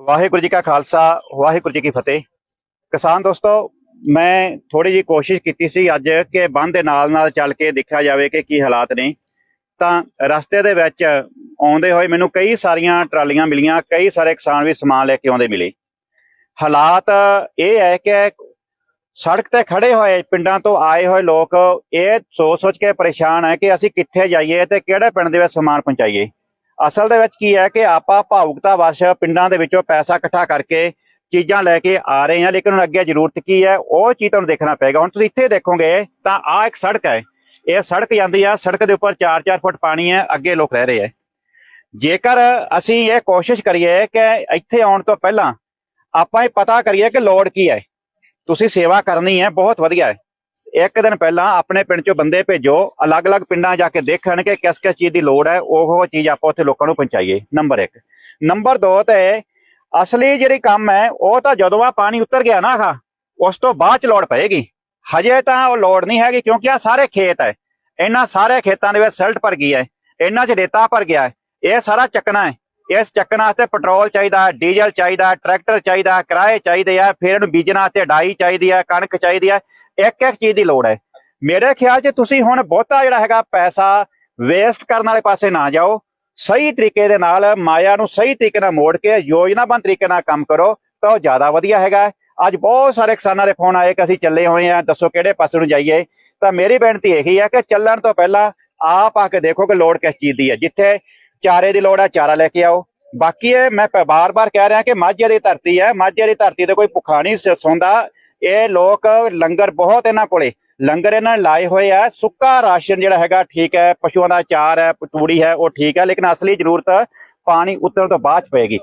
ਵਾਹਿਗੁਰੂ ਜੀ ਕਾ ਖਾਲਸਾ, ਵਾਹਿਗੁਰੂ ਜੀ ਕੀ ਫਤਿਹ। ਕਿਸਾਨ ਦੋਸਤੋ, ਮੈਂ ਥੋੜੀ ਜੀ ਕੋਸ਼ਿਸ਼ ਕੀਤੀ ਸੀ ਅੱਜ ਕਿ ਬੰਦ ਦੇ ਨਾਲ ਨਾਲ ਚੱਲ ਕੇ ਦੇਖਿਆ ਜਾਵੇ ਕਿ ਕੀ ਹਾਲਾਤ ਨੇ। ਤਾਂ ਰਸਤੇ ਦੇ ਵਿੱਚ ਆਉਂਦੇ ਹੋਏ ਮੈਨੂੰ ਕਈ ਸਾਰੀਆਂ ਟਰਾਲੀਆਂ ਮਿਲੀਆਂ, ਕਈ ਸਾਰੇ ਕਿਸਾਨ ਵੀ ਸਮਾਨ ਲੈ ਕੇ ਆਉਂਦੇ ਮਿਲੇ। ਹਾਲਾਤ ਇਹ ਹੈ ਕਿ ਸੜਕ ਤੇ ਖੜੇ ਹੋਏ ਪਿੰਡਾਂ ਤੋਂ ਆਏ ਹੋਏ ਲੋਕ ਇਹ ਸੋਚ ਸੋਚ ਕੇ ਪਰੇਸ਼ਾਨ ਹੈ ਕਿ ਅਸੀਂ ਕਿੱਥੇ ਜਾਈਏ ਤੇ ਕਿਹੜੇ ਪਿੰਡ ਦੇ ਵਿੱਚ ਸਮਾਨ ਪਹੁੰਚਾਈਏ। ਅਸਲ ਦੇ ਵਿੱਚ ਕੀ ਹੈ ਕਿ ਆਪਾਂ ਭਾਵੁਕਤਾ ਵਸ਼ ਪਿੰਡਾਂ ਦੇ ਵਿੱਚੋਂ ਪੈਸਾ ਇਕੱਠਾ ਕਰਕੇ ਚੀਜ਼ਾਂ ਲੈ ਕੇ ਆ ਰਹੇ ਹਾਂ, ਲੇਕਿਨ ਹੁਣ ਅੱਗੇ ਜ਼ਰੂਰਤ ਕੀ ਹੈ, ਉਹ ਚੀਜ਼ ਤੁਹਾਨੂੰ ਦੇਖਣਾ ਪਏਗਾ। ਹੁਣ ਤੁਸੀਂ ਇੱਥੇ ਦੇਖੋਗੇ, ਤਾਂ ਆਹ ਇੱਕ ਸੜਕ ਹੈ। ਇਹ ਸੜਕ ਜਾਂਦੀ ਆ, ਸੜਕ ਦੇ ਉੱਪਰ 4-4 ਫੁੱਟ ਪਾਣੀ ਹੈ, ਅੱਗੇ ਲੋਕ ਰਹਿ ਰਹੇ ਹੈ। ਜੇਕਰ ਅਸੀਂ ਇਹ ਕੋਸ਼ਿਸ਼ ਕਰੀਏ ਕਿ ਇੱਥੇ ਆਉਣ ਤੋਂ ਪਹਿਲਾਂ ਆਪਾਂ ਇਹ ਪਤਾ ਕਰੀਏ ਕਿ ਲੋੜ ਕੀ ਹੈ। ਤੁਸੀਂ ਸੇਵਾ ਕਰਨੀ ਹੈ, ਬਹੁਤ ਵਧੀਆ ਹੈ। ਇੱਕ ਦਿਨ ਪਹਿਲਾਂ ਆਪਣੇ ਪਿੰਡ ਚੋਂ ਬੰਦੇ ਭੇਜੋ, ਅਲੱਗ-ਅਲੱਗ ਪਿੰਡਾਂ ਜਾ ਕੇ ਦੇਖਣ ਕਿ ਕਿਸ ਕਿਸ ਚੀਜ਼ ਦੀ ਲੋੜ ਹੈ ਉਹ ਚੀਜ਼ ਆਪਾਂ ਉੱਥੇ ਲੋਕਾਂ ਨੂੰ ਪਹੁੰਚਾਈਏ। ਨੰਬਰ 1 ਨੰਬਰ 2 ਤੇ ਅਸਲੀ ਜਿਹੜੀ ਕੰਮ ਹੈ, ਉਹ ਤਾਂ ਜਦੋਂ ਆ ਪਾਣੀ ਉਤਰ ਗਿਆ ਨਾ ਖਾ ਉਸ ਤੋਂ ਬਾਅਦ ਚ ਲੋੜ ਪਏਗੀ। ਹਜੇ ਤਾਂ ਉਹ ਲੋੜ ਨਹੀਂ ਹੈਗੀ ਕਿਉਂਕਿ ਆ ਸਾਰੇ ਖੇਤ ਹੈ। ਇਹਨਾਂ ਸਾਰੇ ਖੇਤਾਂ ਦੇ ਵਿੱਚ ਸਲਟ ਭਰ ਗਈ ਹੈ। ਇਹਨਾਂ 'ਚ ਰੇਤਾ ਭਰ ਗਿਆ ਹੈ। ਇਹ ਸਾਰਾ ਚੱਕਣਾ ਹੈ। ਇਸ ਚੱਕਣ ਵਾਸਤੇ ਪੈਟਰੋਲ ਚਾਹੀਦਾ, ਡੀਜ਼ਲ ਚਾਹੀਦਾ, ਟਰੈਕਟਰ ਚਾਹੀਦਾ, ਕਿਰਾਏ ਚਾਹੀਦੇ ਆ, ਫਿਰ ਇਹਨੂੰ ਬੀਜਣ ਵਾਸਤੇ ਡਾਈ ਚਾਹੀਦੀ ਹੈ ਕਣਕ ਚਾਹੀਦੀ ਹੈ ਇੱਕ ਇੱਕ ਚੀਜ਼ ਦੀ ਲੋੜ ਹੈ। ਮੇਰੇ ਖਿਆਲ 'ਚ ਤੁਸੀਂ ਹੁਣ ਬਹੁਤਾ ਜਿਹੜਾ ਹੈਗਾ ਪੈਸਾ ਵੇਸਟ ਕਰਨ ਵਾਲੇ ਪਾਸੇ ਨਾ ਜਾਓ। ਸਹੀ ਤਰੀਕੇ ਦੇ ਨਾਲ ਮਾਇਆ ਨੂੰ ਸਹੀ ਤਰੀਕੇ ਨਾਲ ਮੋੜ ਕੇ ਯੋਜਨਾਬੰਦ ਤਰੀਕੇ ਨਾਲ ਕੰਮ ਕਰੋ ਤਾਂ ਉਹ ਜ਼ਿਆਦਾ ਵਧੀਆ ਹੈਗਾ। ਅੱਜ ਬਹੁਤ ਸਾਰੇ ਕਿਸਾਨਾਂ ਦੇ ਫੋਨ ਆਏ ਕਿ ਅਸੀਂ ਚੱਲੇ ਹੋਏ ਆ ਦੱਸੋ ਕਿਹੜੇ ਪਾਸੇ ਨੂੰ ਜਾਈਏ। ਤਾਂ ਮੇਰੀ ਬੇਨਤੀ ਇਹੀ ਹੈ ਕਿ ਚੱਲਣ ਤੋਂ ਪਹਿਲਾਂ ਆਪ ਆ ਕੇ ਦੇਖੋ ਕਿ ਲੋੜ ਕਿਸ ਚੀਜ਼ ਦੀ ਹੈ। ਜਿੱਥੇ ਚਾਰੇ ਦੀ ਲੋੜ ਹੈ, ਚਾਰਾ ਲੈ ਕੇ ਆਓ। ਬਾਕੀ ਇਹ ਮੈਂ ਪ- ਬਾਰ-ਬਾਰ ਕਹਿ ਰਿਹਾ ਕਿ ਮਾਝੇ ਦੀ ਧਰਤੀ ਹੈ। ਮਾਝੇ ਦੀ ਧਰਤੀ ਤੇ ਕੋਈ ਭੁੱਖਾ ਨਹੀਂ ਸ- ਸੌਂਦਾ। ਇਹ ਲੋਕ ਲੰਗਰ ਬਹੁਤ ਇਹਨਾਂ ਕੋਲੇ। ਲੰਗਰ ਇਹਨਾਂ ਨੇ ਲਾਏ ਹੋਏ ਆ। ਸੁੱਕਾ ਰਾਸ਼ਨ ਜਿਹੜਾ ਹੈਗਾ ਠੀਕ ਹੈ, ਪਸ਼ੂਆਂ ਦਾ ਚਾਰ ਹੈ ਤੂੜੀ ਹੈ, ਉਹ ਠੀਕ ਹੈ, ਲੇਕਿਨ ਅਸਲੀ ਜ਼ਰੂਰਤ ਪਾਣੀ ਉਤਰਨ ਤੋਂ ਬਾਅਦ 'ਚ ਪਏਗੀ।